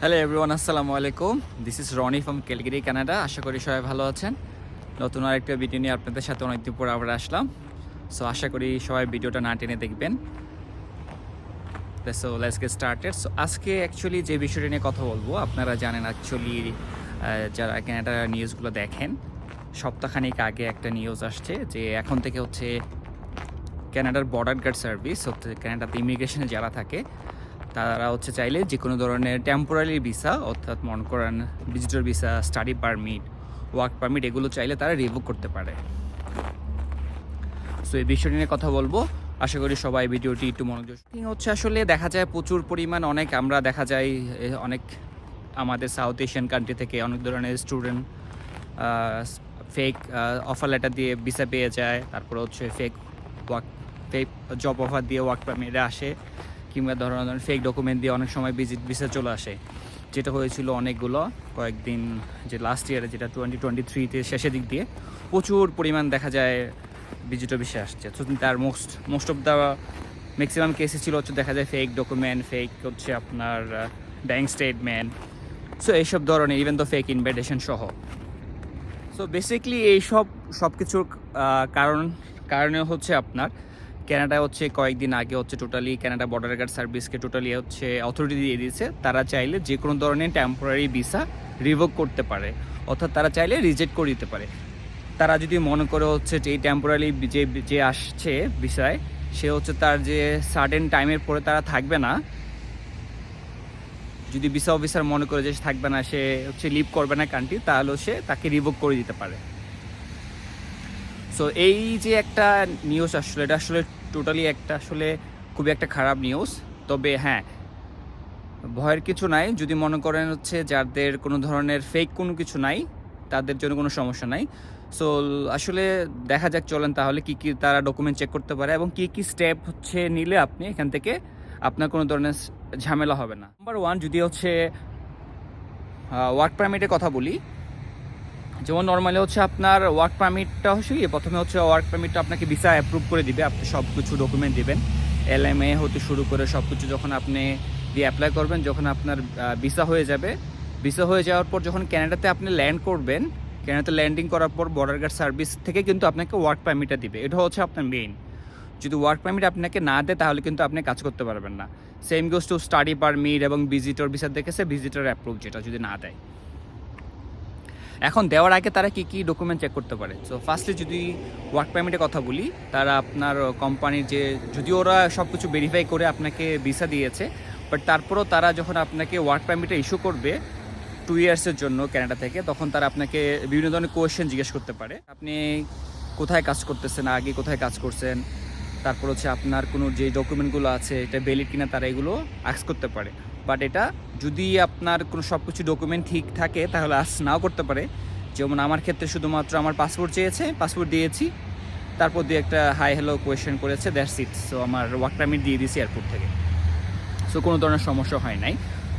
Hello everyone আসসালামু আলাইকুম this is Roni from Calgary Canada আশা করি সবাই ভালো আছেন। নতুন আরেকটা ভিডিও নিয়ে আপনাদের সাথে অনেকদিন পর আবার আসলাম। সো আশা করি সবাই ভিডিওটা না টেনে দেখবেন। So let's get started so আজকে অ্যাকচুয়ালি যে বিষয়টা নিয়ে কথা বলব, আপনারা জানেন অ্যাকচুয়ালি যারা ক্যানাডার নিউজগুলো দেখেন, সপ্তাহখানিক আগে একটা নিউজ আসছে যে এখন থেকে হচ্ছে ক্যানাডার বর্ডার গার্ড সার্ভিস হচ্ছে ক্যানাডাতে ইমিগ্রেশনে যারা থাকে তারা হচ্ছে চাইলে যে কোনো ধরনের টেম্পোরারি ভিসা অর্থাৎ মনে করেন visitor visa study permit work permit এগুলো চাইলে তারা রিভোক করতে পারে। সো এই বিষয়টি নিয়ে কথা বলব। আশা করি সবাই ভিডিওটি একটু মনোযোগ হচ্ছে আসলে দেখা যায় প্রচুর পরিমাণ অনেক, আমরা দেখা যায় অনেক আমাদের সাউথ এশিয়ান কান্ট্রি থেকে অনেক ধরনের স্টুডেন্ট ফেক অফার লেটার দিয়ে ভিসা পেয়ে যায়। তারপর হচ্ছে fake work fake job offer দিয়ে ওয়ার্ক পারমিটে আসে। কিংবা ধরনের ফেক ডকুমেন্ট দিয়ে অনেক সময় ভিজিট ভিসা চলে আসে। যেটা হয়েছিল অনেকগুলো কয়েকদিন যে লাস্ট ইয়ারে যেটা টোয়েন্টি টোয়েন্টি থ্রিতে শেষের দিক দিয়ে প্রচুর পরিমাণ দেখা যায় ভিজিটর ভিসা আসছে। তো তার most most of the maximum কেসে ছিল হচ্ছে দেখা যায় ফেক ডকুমেন্ট ফেক হচ্ছে আপনার ব্যাঙ্ক স্টেটমেন্ট সো এইসব ধরনের ইভেন তো ফেক ইনভাইটেশন সহ। সো বেসিকলি এইসব সব কিছুর কারণ, কারণে হচ্ছে আপনার ক্যানাডা হচ্ছে কয়েকদিন আগে হচ্ছে টোটালি ক্যানাডা বর্ডার গার্ড সার্ভিসকে টোটালি হচ্ছে অথরিটি দিয়ে দিয়েছে। তারা চাইলে যে কোনো ধরনের টেম্পোরারি ভিসা রিভোক করতে পারে, অর্থাৎ তারা চাইলে রিজেক্ট করে দিতে পারে। তারা যদি মনে করে হচ্ছে যে এই টেম্পোরারি যে যে আসছে বিষয় সে হচ্ছে তার যে সার্টেন টাইমের পরে তারা থাকবে না। যদি ভিসা অফিসার মনে করে যে থাকবে না, সে হচ্ছে লিভ করবে না কান্ট্রি তাহলেও সে তাকে রিভোক করে দিতে পারে। সো এই যে একটা নিউজ আসলে, এটা আসলে টোটালি একটা আসলে খুবই একটা খারাপ নিউজ তবে হ্যাঁ ভয়ের কিছু নাই। যদি মনে করেন হচ্ছে যাদের কোনো ধরনের ফেক কোনো কিছু নাই, তাদের জন্য কোনো সমস্যা নাই। সো আসলে দেখা যাক চলেন তাহলে কি কি তারা ডকুমেন্ট চেক করতে পারে এবং কি কি স্টেপ হচ্ছে নিলে আপনি এখান থেকে আপনার কোনো ধরনের ঝামেলা হবে না। নাম্বার ওয়ান যদি হচ্ছে ওয়ার্ক পারমিটের কথা বলি যেমন নর্মালি হচ্ছে আপনার ওয়ার্ক পারমিটটা হচ্ছে কি প্রথমে হচ্ছে ওয়ার্ক পারমিটটা আপনাকে ভিসা অ্যাপ্রুভ করে দিবে, আপনি সব কিছু ডকুমেন্ট দিবেন। এলএমএ হতে শুরু করে সব কিছু যখন আপনি দিয়ে অ্যাপ্লাই করবেন, যখন আপনার ভিসা হয়ে যাবে। ভিসা হয়ে যাওয়ার পর যখন ক্যানাডাতে আপনি ল্যান্ড করবেন ক্যানাডাতে ল্যান্ডিং করার পর বর্ডার গার্ড সার্ভিস থেকে কিন্তু আপনাকে ওয়ার্ক পারমিটটা দিবে। এটা হচ্ছে আপনার মেইন যদি ওয়ার্ক পারমিট আপনাকে না দেয়, তাহলে কিন্তু আপনি কাজ করতে পারবেন না। Same goes to study permit এবং ভিজিটর ভিসা দেখেছে ভিজিটর অ্যাপ্রুভ যেটা যদি না দেয়। এখন দেওয়ার আগে তারা কি কি ডকুমেন্ট চেক করতে পারে? সো ফার্স্টলি যদি ওয়ার্ক পারমিটের কথা বলি, তারা আপনার কোম্পানির যে, যদি ওরা সব কিছু ভেরিফাই করে আপনাকে ভিসা দিয়েছে বাট তারপরও তারা যখন আপনাকে ওয়ার্ক পারমিটে ইস্যু করবে টু ইয়ার্সের জন্য ক্যানাডা থেকে, তখন তারা আপনাকে বিভিন্ন ধরনের কোয়েশ্চেন জিজ্ঞেস করতে পারে। আপনি কোথায় কাজ করতেছেন, আগে কোথায় কাজ করছেন? তারপর হচ্ছে আপনার কোনো যে ডকুমেন্টগুলো আছে, এটা ভ্যালিড কিনা তারা এগুলো আক্স করতে পারে। বাট এটা যদি আপনার কোনো সব কিছু ডকুমেন্ট ঠিক থাকে, তাহলে আস নাও করতে পারে। যেমন আমার ক্ষেত্রে শুধুমাত্র আমার পাসপোর্ট চেয়েছে পাসপোর্ট দিয়েছি। তারপর দিয়ে একটা হাই হ্যালো কোয়েশ্চেন করেছে দ্যাটস ইট সো আমার ওয়ার্ক পারমিট দিয়ে দিয়েছি এয়ারপোর্ট থেকে। সো কোনো ধরনের সমস্যা হয় নাই।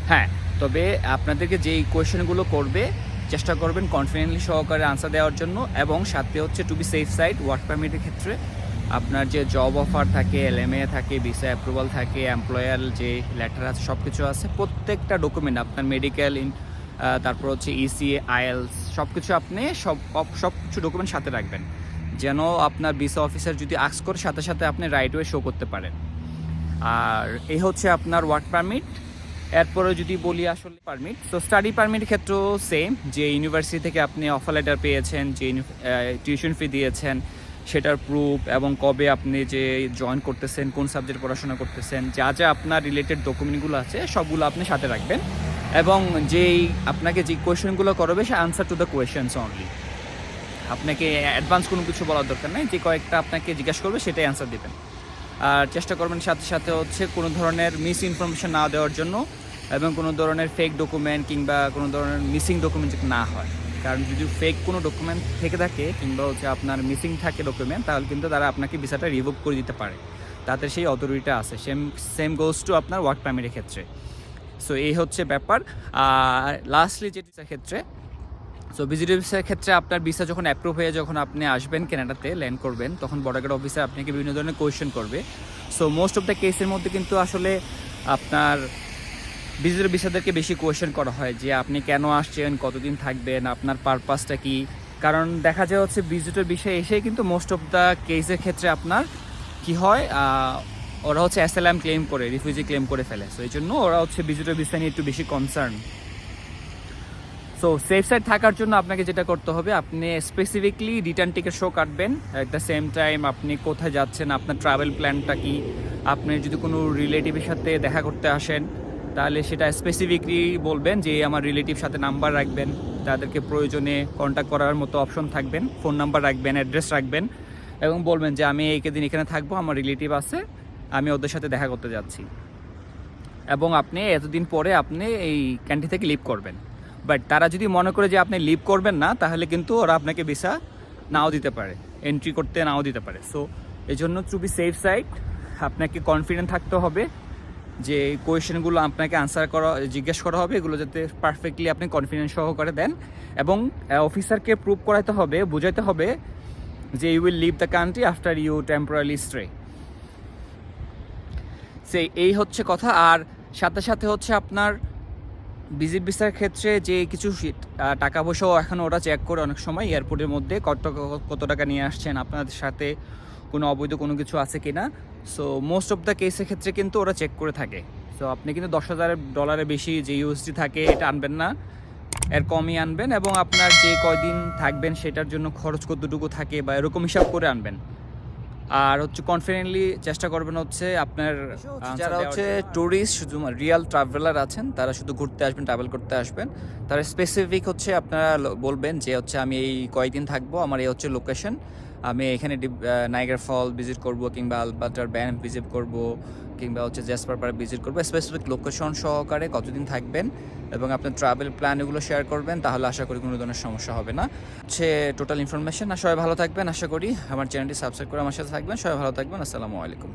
হ্যাঁ তবে আপনাদেরকে যেই কোয়েশ্চেনগুলো করবে, চেষ্টা করবেন কনফিডেন্টলি সহকারে আনসার দেওয়ার জন্য। এবং সাথে হচ্ছে to be safe side work পারমিটের ক্ষেত্রে আপনার যে জব অফার থাকে এলএমএ থাকে ভিসা অ্যাপ্রুভাল থাকে এমপ্লয়ার যে লেটার আছে সব কিছু আছে, প্রত্যেকটা ডকুমেন্ট আপনার মেডিকেল ইন তারপর হচ্ছে ইসিএ ইসি আইএলস সব কিছু আপনি সব সব কিছু ডকুমেন্ট সাথে রাখবেন। যেন আপনার ভিসা অফিসার যদি আক্স করে, সাথে সাথে আপনি রাইট ওয়ে শো করতে পারেন। আর এই হচ্ছে আপনার ওয়ার্ক পারমিট এরপরে যদি বলি আসলে পারমিট তো স্টাডি পারমিট ক্ষেত্রেও সেম যে ইউনিভার্সিটি থেকে আপনি অফার লেটার পেয়েছেন, যে টিউশন ফি দিয়েছেন সেটার প্রুফ এবং কবে আপনি যে জয়েন করতেছেন, কোন সাবজেক্ট পড়াশোনা করতেছেন, যা যা আপনার রিলেটেড ডকুমেন্টগুলো আছে, সবগুলো আপনি সাথে রাখবেন। এবং যেই আপনাকে যে কোয়েশনগুলো করবে, সে answer to the questions only আপনাকে অ্যাডভান্স কোনো কিছু বলার দরকার নেই, যে কয়েকটা আপনাকে জিজ্ঞাসা করবে, সেটাই অ্যান্সার দেবেন। আর চেষ্টা করবেন সাথে সাথে হচ্ছে কোনো ধরনের মিস ইনফরমেশন না দেওয়ার জন্য, এবং কোনো ধরনের ফেক ডকুমেন্ট কিংবা কোনো ধরনের মিসিং ডকুমেন্ট না হয়। কারণ যদি ফেক কোনো ডকুমেন্ট থেকে থাকে কিংবা হচ্ছে আপনার মিসিং থাকে ডকুমেন্ট তাহলে কিন্তু তারা আপনাকে ভিসাটা রিভোভ করে দিতে পারে। তাদের সেই অথরিটিটা আছে। সেম সেম গোজ টু আপনার ওয়ার্ক পারমিটের ক্ষেত্রে। সো এই হচ্ছে ব্যাপার। আর লাস্টলি যেটার ক্ষেত্রে সো ভিজিটর ভিসার ক্ষেত্রে আপনার ভিসা যখন অ্যাপ্রুভ হয়ে যখন আপনি আসবেন কেনাডাতে ল্যান্ড করবেন, তখন বর্ডার গার্ড অফিসার আপনাকে বিভিন্ন ধরনের কোয়েশ্চেন করবে। সো মোস্ট অফ দ্য কেসের মধ্যে কিন্তু আসলে আপনার ভিজিটর ভিসাদেরকে বেশি কোয়েশ্চেন করা হয় যে আপনি কেন আসছেন, কতদিন থাকবেন, আপনার পারপাসটা কি? কারণ দেখা যায় হচ্ছে ভিজিটর বিষয়ে এসে কিন্তু মোস্ট অফ দ্য কেসের ক্ষেত্রে আপনার কি হয় ওরা হচ্ছে অ্যাসালাম ক্লেম করে রিফিউজি ক্লেম করে ফেলে। সো এই জন্য ওরা হচ্ছে ভিজিটর ভিসা নিয়ে একটু বেশি কনসার্ন সো সেফ সাইড থাকার জন্য আপনাকে যেটা করতে হবে, আপনি স্পেসিফিকলি রিটার্ন টিকিট শো কাটবেন। অ্যাট দ্য সেম টাইম আপনি কোথায় যাচ্ছেন, আপনার ট্রাভেল প্ল্যানটা কি? আপনি যদি কোনো রিলেটিভের সাথে দেখা করতে আসেন তাহলে সেটা স্পেসিফিকলি বলবেন যে আমার রিলেটিভ সাথে নাম্বার রাখবেন, তাদেরকে প্রয়োজনে কন্ট্যাক্ট করার মতো অপশন থাকবেন ফোন নাম্বার রাখবেন অ্যাড্রেস রাখবেন এবং বলবেন যে আমি এই দিন এখানে থাকব, আমার রিলেটিভ আছে, আমি ওদের সাথে দেখা করতে যাচ্ছি। এবং আপনি এতদিন পরে আপনি এই ক্যান্টি থেকে লিভ করবেন। বাট তারা যদি মনে করে যে আপনি লিভ করবেন না, তাহলে কিন্তু ওরা আপনাকে ভিসা নাও দিতে পারে এন্ট্রি করতে নাও দিতে পারে। সো এই জন্য টু বি সেফ সাইড আপনাকে কনফিডেন্ট থাকতে হবে। যে কোয়েশনগুলো আপনাকে আনসার করা, জিজ্ঞেস করা হবে, এগুলো যাতে পারফেক্টলি আপনি কনফিডেন্স সহকারে দেন। এবং অফিসারকে প্রুভ করাতে হবে বোঝাতে হবে যে you will leave the country after you temporary stray say, এই হচ্ছে কথা। আর সাথে সাথে হচ্ছে আপনার ভিজিট ভিসার ক্ষেত্রে যে কিছু টাকা পয়সাও এখন ওরা চেক করে অনেক সময়। এয়ারপোর্টের মধ্যে কত কত টাকা নিয়ে আসছেন আপনাদের সাথে। কোনো অবৈধ কোনো কিছু আছে কি না সো মোস্ট অফ দ্য কেসের ক্ষেত্রে কিন্তু ওরা চেক করে থাকে। সো আপনি কিন্তু দশ হাজারের ডলারের বেশি যে ইউএসডি থাকে এটা আনবেন না। এর কমই আনবেন এবং আপনার যে কয়দিন থাকবেন সেটার জন্য খরচ কতটুকু থাকে বা এরকম হিসাব করে আনবেন। আর হচ্ছে কনফিডেন্টলি চেষ্টা করবেন হচ্ছে আপনার যারা হচ্ছে ট্যুরিস্ট শুধু রিয়াল ট্রাভেলার আছেন তারা শুধু ঘুরতে আসবেন ট্রাভেল করতে আসবেন। তারা স্পেসিফিক হচ্ছে আপনারা বলবেন যে হচ্ছে আমি এই কয়েকদিন থাকব আমার এই হচ্ছে লোকেশন আমি এখানে নাইগার ফল ভিজিট করব কিংবা আলবাটার ব্যান্ড ভিজিট করব কিংবা হচ্ছে জ্যাসপার পার্ক ভিজিট করব। স্পেসিফিক লোকেশন সহকারে কতদিন থাকবেন এবং আপনার ট্রাভেল প্ল্যান এগুলো শেয়ার করবেন, তাহলে আশা করি কোনো ধরনের সমস্যা হবে না। হচ্ছে টোটাল ইনফরমেশন আর সবাই ভালো থাকবেন, আশা করি। আমার চ্যানেলটি সাবস্ক্রাইব করে আমার সাথে থাকবেন। সবাই ভালো থাকবেন, আসসালামু আলাইকুম।